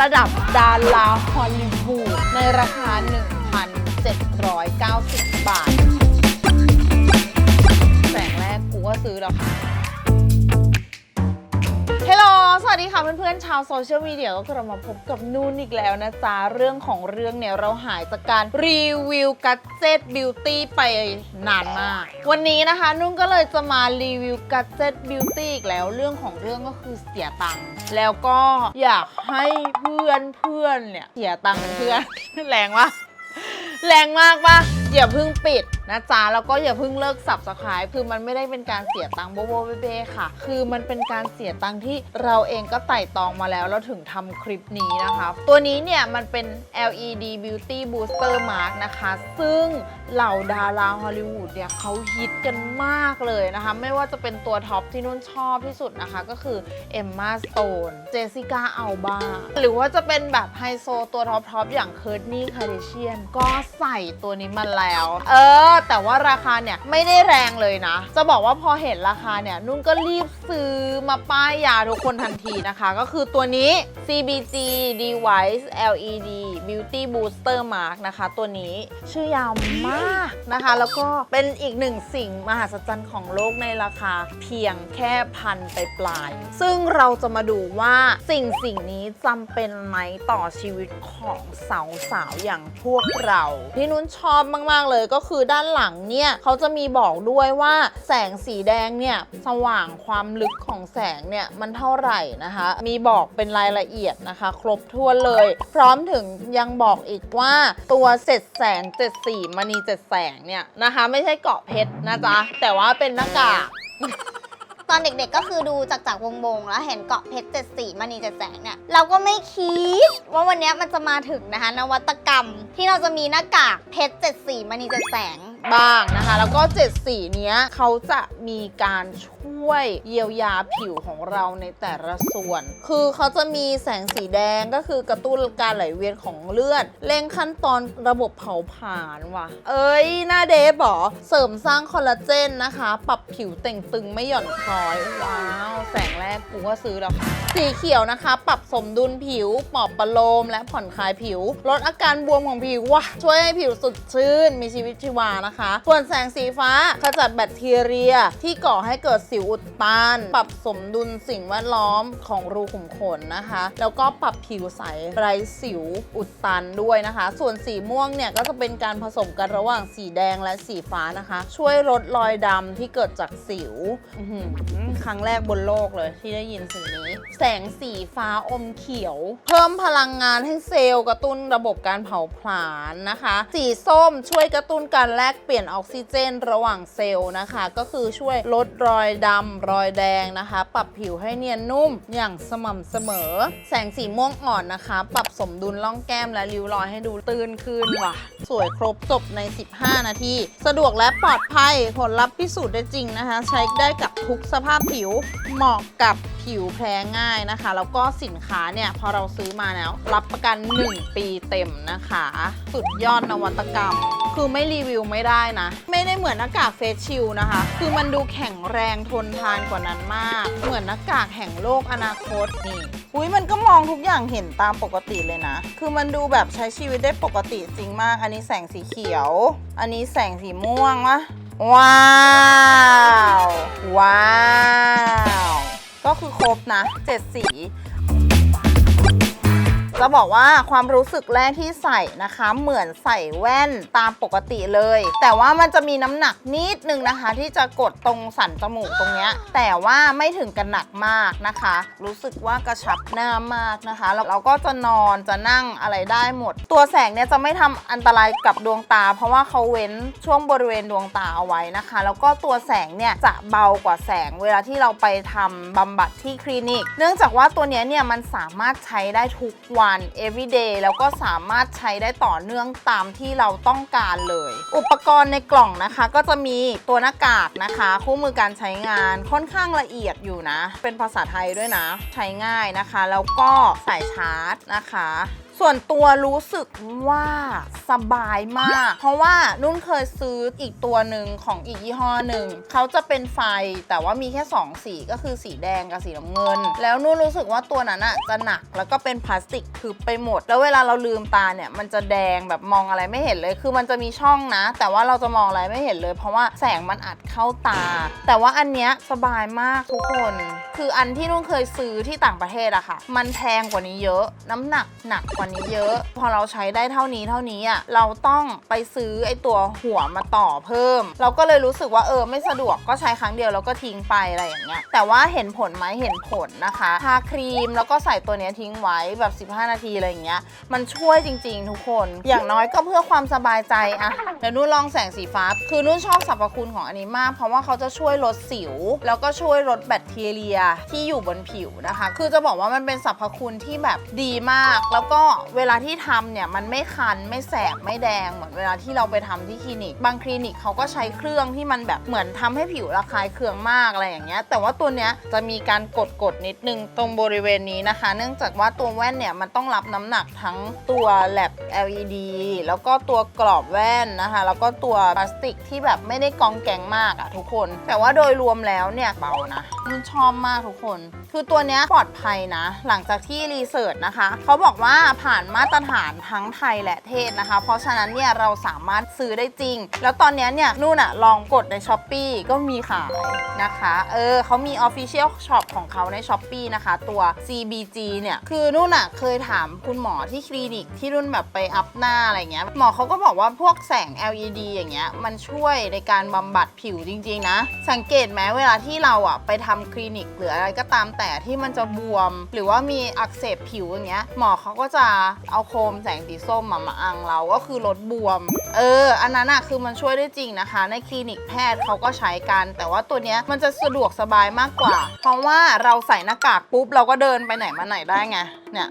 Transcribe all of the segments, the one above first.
ระดับดาราฮอลลีวูดในราคา 1,790 บาท แสงแรกกูก็ซื้อแล้วค่ะ ฮลโลสวัสดีค่ะเพื่อนๆ ชาวโซเชียลมีเดียก็กลับมาพบกับนุ่นอีกแล้วนะจ๊ะ เรื่องของเรื่องเนี่ยเราหายจากการรีวิวกั d เจตบิวตี้ไปนานมาก วันนี้นะคะนุ่นก็เลยจะมารีวิวกั d เจตบิวตี้อีกแล้ว เรื่องของเรื่องก็คือเสียตังค์แล้วก็อยากให้เพื่อนเพื่อนๆเนี่ยเสียตังค์เป็นเพื่อนแรงวะ แรงมากปะอย่าเพิ่งปิดนะจ๊ะ แล้วก็อย่าเพิ่งเลิกสับสคายคือมันไม่ได้เป็นการเสียตังค์โบโบเบ้เบ้ค่ะ คือมันเป็นการเสียตังค์ที่เราเองก็ไต่ตองมาแล้วแล้วถึงทำคลิปนี้นะคะ ตัวนี้เนี่ยมันเป็น LED Beauty Booster Mask นะคะ ซึ่งเหล่าดาราฮอลลีวูดเนี่ยเขาฮิตกันมากเลยนะคะ ไม่ว่าจะเป็นตัวท็อปที่นุ่นชอบที่สุดนะคะ ก็คือเอมมาสโตนเจสสิก้าอัลบาหรือว่าจะเป็นแบบไฮโซตัวท็อปๆอย่างเคิร์ n นี่คาเดเชียนก็ใส่ตัวนี้มาแล้ว เออ แต่ว่าราคาเนี่ยไม่ได้แรงเลยนะ จะบอกว่าพอเห็นราคาเนี่ยนุ่นก็รีบซื้อมาป้ายยาทุกคนทันทีนะคะ ก็คือตัวนี้ CBG Device LED Beauty Booster Mask นะคะ ตัวนี้ชื่อยาวมากนะคะ แล้วก็เป็นอีกหนึ่งสิ่งมหัศจรรย์ของโลกในราคาเพียงแค่พันไปปลาย ซึ่งเราจะมาดูว่าสิ่งสิ่งนี้จำเป็นไหมต่อชีวิตของสาวๆอย่างพวกเราที่นุ่นชอบมาก ๆ เลยก็คือด้านหลังเนี่ยเขาจะมีบอกด้วยว่าแสงสีแดงเนี่ยสว่างความลึกของแสงเนี่ยมันเท่าไหร่นะคะ มีบอกเป็นรายละเอียดนะคะ ครบถ้วนเลย พร้อมถึงยังบอกอีกว่าตัวเสร็จแสงเจ็ดสีมณีเจ็ดแสงเนี่ยนะคะ ไม่ใช่เกาะเพชรนะจ๊ะแต่ว่าเป็นหน้ากาก ตอนเด็กๆก็คือดูจากจากวงวงๆแล้วเห็นเกาะเพชรเจ็ดสีมณีเจ็ดแสงเนี่ยเราก็ไม่คิด ว่าวันนี้มันจะมาถึงนะคะนวัตกรรม ที่เราจะมีหน้ากากเพชรเจ็ดสีมณีเจ็ดแสง บ้างนะคะ แล้วก็เจ็ดสีเนี้ยเขาจะมีการช ช่วยเยียวยาผิวของเราในแต่ละส่วน คือเขาจะมีแสงสีแดงก็คือกระตุ้นการไหลเวียนของเลือด เร่งขั้นตอนระบบเผาผลาญว่ะ เอ้ย หน้าเดฟเหรอ เสริมสร้างคอลลาเจนนะคะ ปรับผิวเต่งตึงไม่หย่อนคล้อย ว้าว แสงแรกกูก็ซื้อแล้วค่ะสีเขียวนะคะ ปรับสมดุลผิวปลอบประโลม และผ่อนคลายผิว ลดอาการบวมของผิวว่ะช่วยให้ผิวสดชื่น มีชีวิตชีวานะคะ ส่วนแสงสีฟ้าขจัดแบคทีเรียที่ก่อให้เกิดสิวอุดตัน ปรับสมดุลสิ่งแวดล้อมของรูขุมขนนะคะ แล้วก็ปรับผิวใสไร้สิวอุดตันด้วยนะคะ ส่วนสีม่วงเนี่ยก็จะเป็นการผสมกันระหว่างสีแดงและสีฟ้านะคะ ช่วยลดรอยดำที่เกิดจากสิวครั้งแรกบนโลกเลยที่ได้ยินสิ่งนี้ แสงสีฟ้าอมเขียว เพิ่มพลังงานให้เซลล์กระตุ้นระบบการเผาผลาญนะคะ สีส้มช่วยกระตุ้นการแลกเปลี่ยนออกซิเจน ระหว่างเซลล์นะคะ ก็คือช่วยลดรอยดำรอยแดงนะคะ ปรับผิวให้เนียนนุ่มอย่างสม่ำเสมอ แสงสีม่วงอ่อนนะคะ ปรับสมดุลร่องแก้มและริ้วรอยให้ดูตื่นขึ้นว่ะ สวยครบจบใน 15 นาที สะดวกและปลอดภัยผลลัพธ์พิสูจน์ได้จริงนะคะ ใช้ได้กับทุกสภาพผิวเหมาะกับ ผิวแพ้ง่ายนะคะ แล้วก็สินค้าเนี่ยพอเราซื้อมาแล้ว รับประกัน 1 ปีเต็มนะคะ สุดยอดนวัตกรรม คือไม่รีวิวไม่ได้นะ ไม่ได้เหมือนหน้ากากเฟสชิลนะคะ คือมันดูแข็งแรงทนทานกว่านั้นมาก เหมือนหน้ากากแห่งโลกอนาคตนี่อุ้ยมันก็มองทุกอย่างเห็นตามปกติเลยนะ คือมันดูแบบใช้ชีวิตได้ปกติจริงมาก อันนี้แสงสีเขียว อันนี้แสงสีม่วงวะว้าว ว้าว ก็คือครบนะเจ็ดสี จะบอกว่าความรู้สึกแรกที่ใส่นะคะ เหมือนใส่แว่นตามปกติเลย แต่ว่ามันจะมีน้ำหนักนิดนึงนะคะ ที่จะกดตรงสันจมูกตรงเนี้ยแต่ว่าไม่ถึงกันหนักมากนะคะ รู้สึกว่ากระชับหน้ามากนะคะแล้วเราก็จะนอนจะนั่งอะไรได้หมด ตัวแสงเนี่ยจะไม่ทำอันตรายกับดวงตา เพราะว่าเขาเว้นช่วงบริเวณดวงตาเอาไว้นะคะ แล้วก็ตัวแสงเนี่ยจะเบากว่าแสงเวลาที่เราไปทำบำบัดที่คลินิก เนื่องจากว่าตัวเนี้ยเนี่ยมันสามารถใช้ได้ทุกวัน everyday แล้วก็สามารถใช้ได้ต่อเนื่องตามที่เราต้องการเลย อุปกรณ์ในกล่องนะคะ ก็จะมีตัวหน้ากากนะคะ คู่มือการใช้งานค่อนข้างละเอียดอยู่นะ เป็นภาษาไทยด้วยนะ ใช้ง่ายนะคะ แล้วก็สายชาร์จนะคะ ส่วนตัวรู้สึกว่าสบายมาก เพราะว่านุ่นเคยซื้ออีกตัวหนึ่งของอีกยี่ห้อหนึ่งเขาจะเป็นไฟแต่ว่ามีแค่ 2 สีก็คือสีแดงกับสีน้ำเงิน แล้วนุ่นรู้สึกว่าตัวนั้นอะจะหนักแล้วก็เป็นพลาสติกทึบไปหมด แล้วเวลาเราลืมตาเนี่ย มันจะแดงแบบมองอะไรไม่เห็นเลย คือมันจะมีช่องนะ แต่ว่าเราจะมองอะไรไม่เห็นเลย เพราะว่าแสงมันอัดเข้าตา แต่ว่าอันเนี้ยสบายมากทุกคน คืออันที่นุ่นเคยซื้อที่ต่างประเทศอะค่ะ มันแพงกว่านี้เยอะ น้ำหนักหนักกว่านี้เยอะ พอเราใช้ได้เท่านี้เท่านี้อะเราต้องไปซื้อไอตัวหัวมาต่อเพิ่ม เราก็เลยรู้สึกว่าเออไม่สะดวกก็ใช้ครั้งเดียวแล้วก็ทิ้งไปอะไรอย่างเงี้ยแต่ว่าเห็นผลไหมเห็นผลนะคะทาครีมแล้วก็ใส่ตัวเนี้ยทิ้งไว้แบบ 15 นาทีอะไรอย่างเงี้ยมันช่วยจริง ๆ ทุกคน อย่างน้อยก็เพื่อความสบายใจอะเดี๋ยวนุ่นลองแสงสีฟ้า คือนุ่นชอบสรรพคุณของอันนี้มาก เพราะว่าเขาจะช่วยลดสิว แล้วก็ช่วยลดแบคทีเรียที่อยู่บนผิวนะคะ คือจะบอกว่ามันเป็นสรรพคุณที่แบบดีมาก แล้วก็เวลาที่ทำเนี่ยมันไม่คันไม่แสบไม่แดงเหมือนเวลาที่เราไปทำที่คลินิก บางคลินิกเขาก็ใช้เครื่องที่มันแบบเหมือนทำให้ผิวระคายเคืองมากอะไรอย่างเงี้ย แต่ว่าตัวเนี้ยจะมีการกดกดนิดนึงตรงบริเวณนี้นะคะ เนื่องจากว่าตัวแว่นเนี่ยมันต้องรับน้ำหนักทั้งตัวแลบ LED แล้วก็ตัวกรอบแว่นนะคะ แล้วก็ตัวพลาสติกที่แบบไม่ได้กองแกงมากอะทุกคน แต่ว่าโดยรวมแล้วเนี่ยเบานะนุ่นชอบมากทุกคน คือตัวเนี้ยปลอดภัยนะ หลังจากที่รีเสิร์ชนะคะ เขาบอกว่าผ่านมาตรฐานทั้งไทยและเทศนะคะ เพราะฉะนั้นเนี่ยเราสามารถซื้อได้จริง แล้วตอนนี้เนี่ยนุ่นอะลองกดใน s h อ p e e ก็มีขายนะคะ เออเขามี Official Shop ของเขาใน s h อ p e e นะคะ ตัว CBG เนี่ย คือนุ่นอะเคยถามคุณหมอที่คลินิกที่นุ่นแบบไปอัพหน้าอะไรเงี้ย หมอเขาก็บอกว่าพวกแสง LED อย่างเงี้ยมันช่วยในการบำบัดผิวจริง ๆ นะ สังเกตไหมเวลาที่เราอะไปทำคลินิกหรืออะไรก็ตามแต่ที่มันจะบวม หรือว่ามีอักเสบผิวอย่างเงี้ยหมอเขาก็จะเอาโคมแสงสีส้มมามาอังเราก็คือลดบวม เออ อันนั้นอะคือมันช่วยได้จริงนะคะ ในคลินิกแพทย์เขาก็ใช้กัน แต่ว่าตัวเนี้ยมันจะสะดวกสบายมากกว่า เพราะว่าเราใส่หน้ากากปุ๊บเราก็เดินไปไหนมาไหนได้ไงเนี่ย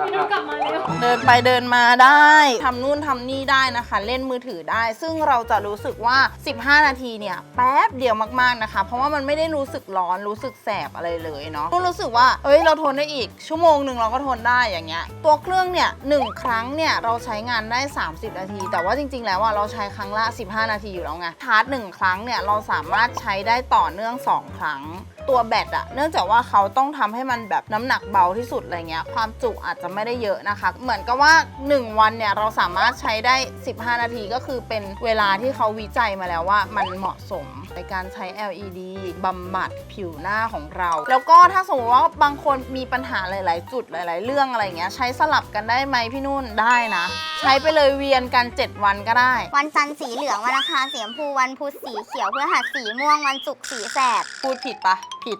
พี่นุ่นกลับมาเร็วเดินไปเดินมาได้ทำนู่นทำนี่ได้นะคะ เล่นมือถือได้ ซึ่งเราจะรู้สึกว่า 15 นาทีเนี่ยแป๊บเดียวมากๆนะคะ เพราะว่ามันไม่ได้รู้สึกร้อนรู้สึกแสบอะไรเลยเนาะก็รู้สึกว่าเอ้ยเราทนได้อีก ชั่วโมงหนึ่งเราก็ทนได้อย่างเงี้ย ตัวเครื่องเนี่ยหนึ่งครั้งเนี่ยเราใช้งานได้ 30 นาที แต่ว่าจริง ๆ แล้วอะเราใช้ครั้งละ 15 นาทีอยู่แล้วไงชาร์จหนึ่งครั้งเนี่ยเราสามารถใช้ได้ต่อเนื่อง2ครั้ง ตัวแบตอะเนื่องจากว่าเขาต้องทำให้มันแบบน้ำหนักเบาที่สุดอะไรเงี้ยความจุอาจจะไม่ได้เยอะนะคะ เหมือนกับว่า 1 วันเนี่ยเราสามารถใช้ได้ 15 นาทีก็คือเป็นเวลาที่เขาวิจัยมาแล้วว่ามันเหมาะสมในการใช้ LED บำบัดผิวหน้าของเรา แล้วก็ถ้าสมมติว่าบางคนมีปัญหาหลาย ๆ จุดหลาย ๆ เรื่องอะไรเงี้ย ใช้สลับกันได้ไหมพี่นุ่นได้นะ ใช้ไปเลยเวียนกัน 7 วันก็ได้ วันจันทร์สีเหลือง วันอังคารสีชมพู วันพุธสีเขียวเพื่อหัดสีม่วง วันศุกร์สีแสดพูดผิดปะผิด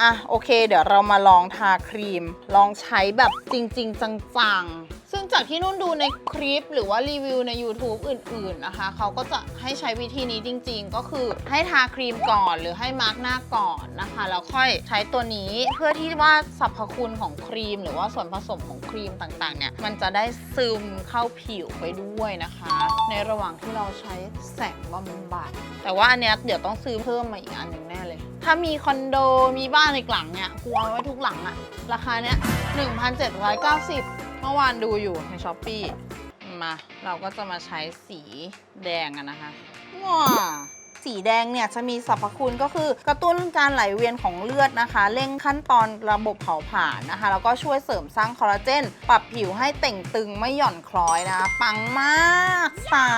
อะโอเค เดี๋ยวเรามาลองทาครีม ลองใช้แบบจริง ๆ จังๆ ซึ่งจากที่นุ่นดูในคลิปหรือว่ารีวิวใน YouTube อื่น ๆนะคะ เขาก็จะให้ใช้วิธีนี้จริง ๆ ก็คือให้ทาครีมก่อนหรือให้มาร์กหน้าก่อนนะคะ แล้วค่อยใช้ตัวนี้เพื่อที่ว่าสรรพคุณของครีม หรือว่าส่วนผสมของครีมต่างๆเนี่ยมันจะได้ซึมเข้าผิวไปด้วยนะคะ ในระหว่างที่เราใช้แสงบำบัดแต่ว่าอันเนี้ยเดี๋ยวต้องซื้อเพิ่มมาอีกอันหนึ่งแน่ ถ้ามีคอนโดมีบ้านในหลังเนี่ยกลัวไว้ทุกหลังอะราคาเนี้ย1,790 เมื่อวานดูอยู่ในช้อปปีมาเราก็จะมาใช้สีแดงอะนะคะว้าสีแดงเนี่ยจะมีสรรพคุณก็คือกระตุ้นการไหลเวียนของเลือดนะคะ เร่งขั้นตอนระบบเผาผลาญนะคะ แล้วก็ช่วยเสริมสร้างคอลลาเจน ปรับผิวให้เต่งตึงไม่หย่อนคล้อยนะคะ ปังมากสา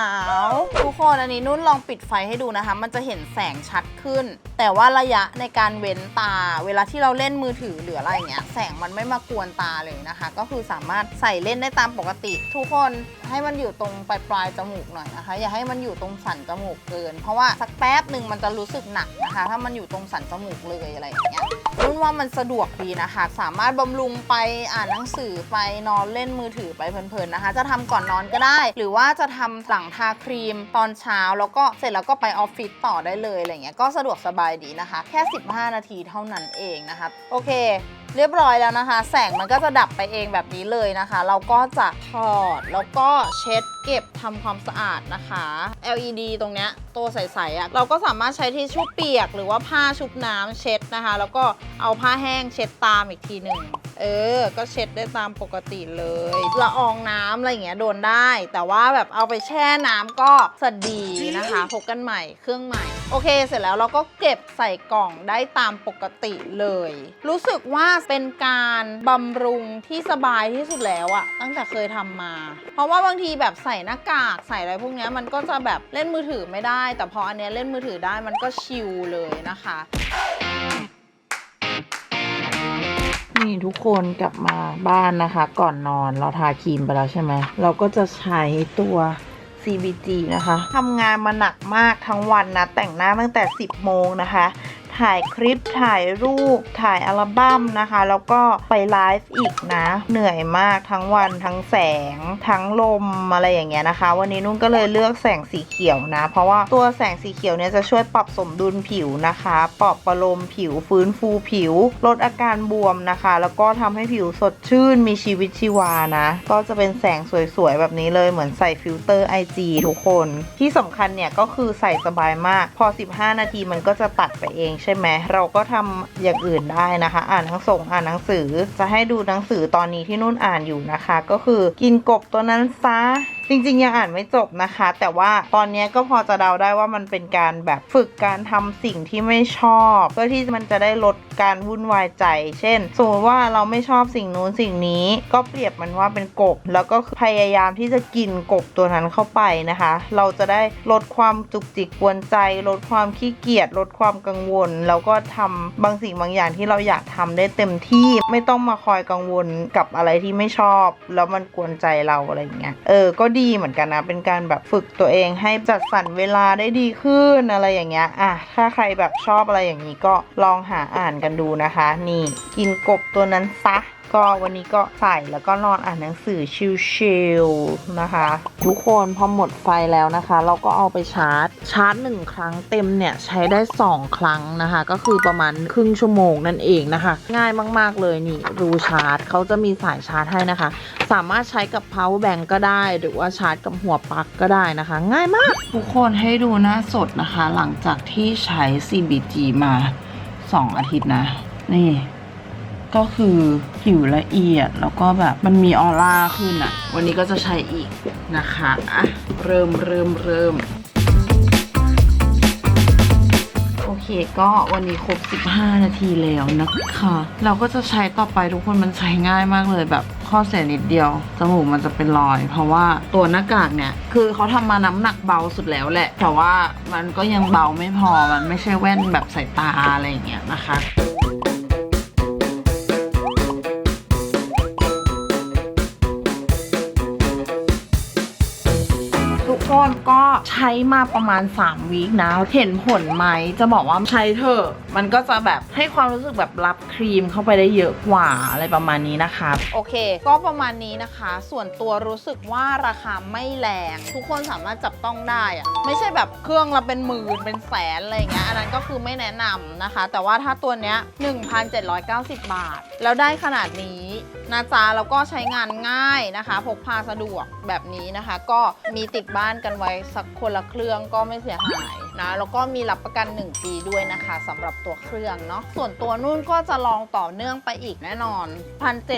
ว ทุกคนอันนี้นุ่นลองปิดไฟให้ดูนะคะ มันจะเห็นแสงชัดขึ้น แต่ว่าระยะในการเว้นตา เวลาที่เราเล่นมือถือหรืออะไรอย่างเงี้ยแสงมันไม่มากวนตาเลยนะคะ ก็คือสามารถใส่เล่นได้ตามปกติ ทุกคนให้มันอยู่ตรงปลายปลายจมูกหน่อยนะคะ อย่าให้มันอยู่ตรงสันจมูกเกิน เพราะว่าสักแป๊บหนึ่งมันจะรู้สึกหนักนะคะ ถ้ามันอยู่ตรงสันจมูกเลยอะไรอย่างเงี้ยนุ่นว่ามันสะดวกดีนะคะ สามารถบำรุงไปอ่านหนังสือไปนอนเล่นมือถือไปเพลินๆนะคะ จะทำก่อนนอนก็ได้ หรือว่าจะทำหลังทาครีมตอนเช้า แล้วก็เสร็จแล้วก็ไปออฟฟิศต่อได้เลยอะไรเงี้ยก็สะดวกสบายดีนะคะ แค่ 15 นาทีเท่านั้นเองนะคะ โอเค เรียบร้อยแล้วนะคะ แสงมันก็จะดับไปเองแบบนี้เลยนะคะ เราก็จะถอดแล้วก็เช็ดเก็บทำความสะอาดนะคะ LED ตรงเนี้ยตัวใสๆอะ่ะเราก็สามารถใช้ทิชชู่เปียก หรือว่าผ้าชุบน้ำเช็ดนะคะ แล้วก็เอาผ้าแห้งเช็ดตามอีกทีหนึ่ง เอเออ ก็เช็ดได้ตามปกติเลยละอองน้ำอะไรอย่างเงี้ยโดนได้ แต่ว่าแบบเอาไปแช่น้ำก็สะดีนะคะ พบกันใหม่เครื่องใหม่ โอเค เสร็จแล้วเราก็เก็บใส่กล่องได้ตามปกติเลย รู้สึกว่าเป็นการบำรุงที่สบายที่สุดแล้วอะตั้งแต่เคยทำมา เพราะว่าบางทีแบบใส่หน้ากากใส่อะไรพวกเนี้ยมันก็จะแบบเล่นมือถือไม่ได้ แต่พออันเนี้ยเล่นมือถือได้มันก็ชิลเลยนะคะ นี่ทุกคนกลับมาบ้านนะคะ ก่อนนอนเราทาครีมไปแล้วใช่ไหมเราก็จะใช้ตัว CBG นะคะทำงานมาหนักมากทั้งวันนะ แต่งหน้าตั้งแต่ 10 โมงนะคะ ถ่ายคลิปถ่ายรูปถ่ายอัลบั้มนะคะ แล้วก็ไปไลฟ์อีกนะ เหนื่อยมากทั้งวันทั้งแสง ทั้งลมอะไรอย่างเงี้ยนะคะ วันนี้นุ่นก็เลยเลือกแสงสีเขียวนะ เพราะว่าตัวแสงสีเขียวเนี่ยจะช่วยปรับสมดุลผิวนะคะปรับประโลมผิวฟื้นฟูผิว ลดอาการบวมนะคะ แล้วก็ทำให้ผิวสดชื่นมีชีวิตชีวานะ ก็จะเป็นแสงสวยๆแบบนี้เลยเหมือนใส่ฟิลเตอร์ IG ทุกคน ที่สำคัญเนี่ยก็คือใส่สบายมาก พอ 15 นาทีมันก็จะตัดไปเองใช่ไหมเราก็ทำอย่างอื่นได้นะคะ อ่านหนังส่งอ่านหนังสือ จะให้ดูหนังสือตอนนี้ที่นุ่นอ่านอยู่นะคะ ก็คือกินกบตัวนั้นซะ จริงๆยังอ่านไม่จบนะคะ แต่ว่าตอนนี้ก็พอจะเดาได้ว่ามันเป็นการแบบฝึกการทำสิ่งที่ไม่ชอบเพื่อที่มันจะได้ลดการวุ่นวายใจ เช่นสมมติว่าเราไม่ชอบสิ่งนู้นสิ่งนี้ ก็เปรียบมันว่าเป็นกบ แล้วก็พยายามที่จะกินกบตัวนั้นเข้าไปนะคะ เราจะได้ลดความจุกจิกกวนใจ ลดความขี้เกียจลดความกังวล แล้วก็ทำบางสิ่งบางอย่างที่เราอยากทำได้เต็มที่ไม่ต้องมาคอยกังวลกับอะไรที่ไม่ชอบ แล้วมันกวนใจเราอะไรอย่างเงี้ยเออก็ดีเหมือนกันนะ เป็นการแบบฝึกตัวเองให้จัดสรรเวลาได้ดีขึ้นอะไรอย่างเงี้ยอะถ้าใครแบบชอบอะไรอย่างนี้ก็ลองหาอ่านกันดูนะคะ นี่กินกบตัวนั้นซะ ก็วันนี้ก็ใส่แล้วก็นอนอ่านหนังสือชิลๆนะคะ ทุกคนพอหมดไฟแล้วนะคะ เราก็เอาไปชาร์จ ชาร์จหนึ่งครั้งเต็มเนี่ย ใช้ได้ 2 ครั้งนะคะ ก็คือประมาณครึ่งชั่วโมงนั่นเองนะคะ ง่ายมากๆเลยนี่รูชาร์จเขาจะมีสายชาร์จให้นะคะ สามารถใช้กับ power bank ก็ได้ หรือว่าชาร์จกับหัวปลั๊กก็ได้นะคะ ง่ายมาก ทุกคนให้ดูหน้าสดนะคะ หลังจากที่ใช้ CBG มา 2 อาทิตย์นะ นี่ ก็คือผิวละเอียดแล้วก็แบบมันมีออร่าขึ้นอะวันนี้ก็จะใช้อีกนะคะอะเริ่มเริ่มเริ่มโอเคก็วันนี้ครบ 15 นาทีแล้วนะคะ เราก็จะใช้ต่อไปทุกคนมันใช้ง่ายมากเลยแบบข้อเสียนิดเดียว จมูกมันจะเป็นรอย เพราะว่าตัวหน้ากากเนี่ย คือเขาทำมาน้ำหนักเบาสุดแล้วแหละ แต่ว่ามันก็ยังเบาไม่พอมันไม่ใช่แว่นแบบสายตาอะไรอย่างเงี้ยนะคะ นก็ใช้มาประมาณ 3 วีคนะ เห็นผลไหมจะบอกว่าใช้เถอะมันก็จะแบบให้ความรู้สึกแบบรับครีมเข้าไปได้เยอะกว่าอะไรประมาณนี้นะคะ โอเค ก็ประมาณนี้นะคะ ส่วนตัวรู้สึกว่าราคาไม่แรง ทุกคนสามารถจับต้องได้อะไม่ใช่แบบเครื่องละเป็นหมื่นเป็นแสนอะไรอย่างเงี้ยอันนั้นก็คือไม่แนะนำนะคะ แต่ว่าถ้าตัวเนี้ย1,790 บาท แล้วได้ขนาดนี้นะจ๊ะแล้วก็ใช้งานง่ายนะคะ พกพาสะดวกแบบนี้นะคะ ก็มีติดบ้านกันไว้สักคนละเครื่องก็ไม่เสียหาย นะ แล้วก็มีรับประกัน 1 ปีด้วยนะคะสำหรับตัวเครื่องเนาะส่วนตัวนุ่นก็จะลองต่อเนื่องไปอีกแน่นอน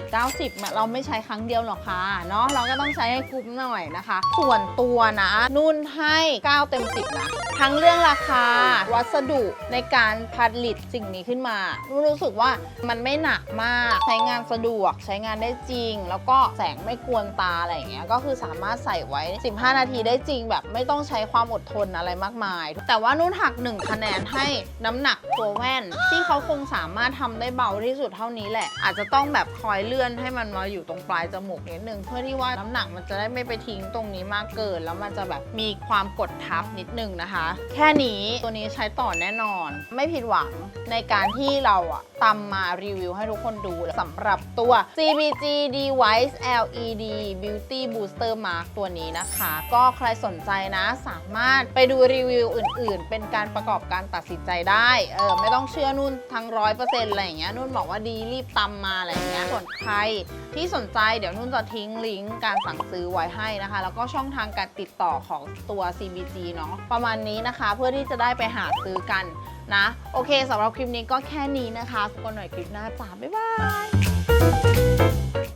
1,790เราไม่ใช้ครั้งเดียวหรอกค่ะเนาะเราก็ต้องใช้ให้คุ้มหน่อยนะคะ ส่วนตัวนะ นุ่นให้ 9 เต็ม 10 นะ ทั้งเรื่องราคา วัสดุในการผลิตสิ่งนี้ขึ้นมา นุ่นรู้สึกว่ามันไม่หนักมาก ใช้งานสะดวก ใช้งานได้จริง แล้วก็แสงไม่กวนตาอะไรอย่างเงี้ยก็คือสามารถใส่ไว้ 15 นาทีได้จริงแบบไม่ต้องใช้ความอดทนอะไรมากมาย แต่แต่ว่านุ่นหัก1คะแนนให้น้ำหนักตัวแว่น ที่เขาคงสามารถทำได้เบาที่สุดเท่านี้แหละ อาจจะต้องแบบคอยเลื่อนให้มันมาอยู่ตรงปลายจมูกนิดนึงเพื่อที่ว่าน้ำหนักมันจะได้ไม่ไปทิ้งตรงนี้มากเกิน แล้วมันจะแบบมีความกดทับนิดนึงนะคะ แค่นี้ตัวนี้ใช้ต่อแน่นอน ไม่ผิดหวังในการที่เราอะตำมารีวิวให้ทุกคนดูสำหรับตัว CBG Device LED Beauty Booster Mark ตัวนี้นะคะ ก็ใครสนใจนะสามารถไปดูรีวิวอื่นๆเป็นการประกอบการตัดสินใจได้เออไม่ต้องเชื่อนุ่นทั้งร้อยเปอร์เซ็นต์อะไรอย่างเงี้ยนุ่นบอกว่าดีรีบตำมาอะไรอย่างเงี้ยส่วนใครที่สนใจเดี๋ยวนุ่นจะทิ้งลิงก์การสั่งซื้อไว้ให้นะคะ แล้วก็ช่องทางการติดต่อของตัว CBG เนาะประมาณนี้นะคะเพื่อที่จะได้ไปหาซื้อกันนะ โอเคสำหรับคลิปนี้ก็แค่นี้นะคะทุกคนหน่อยคลิปหน้าจ้าบ๊ายบาย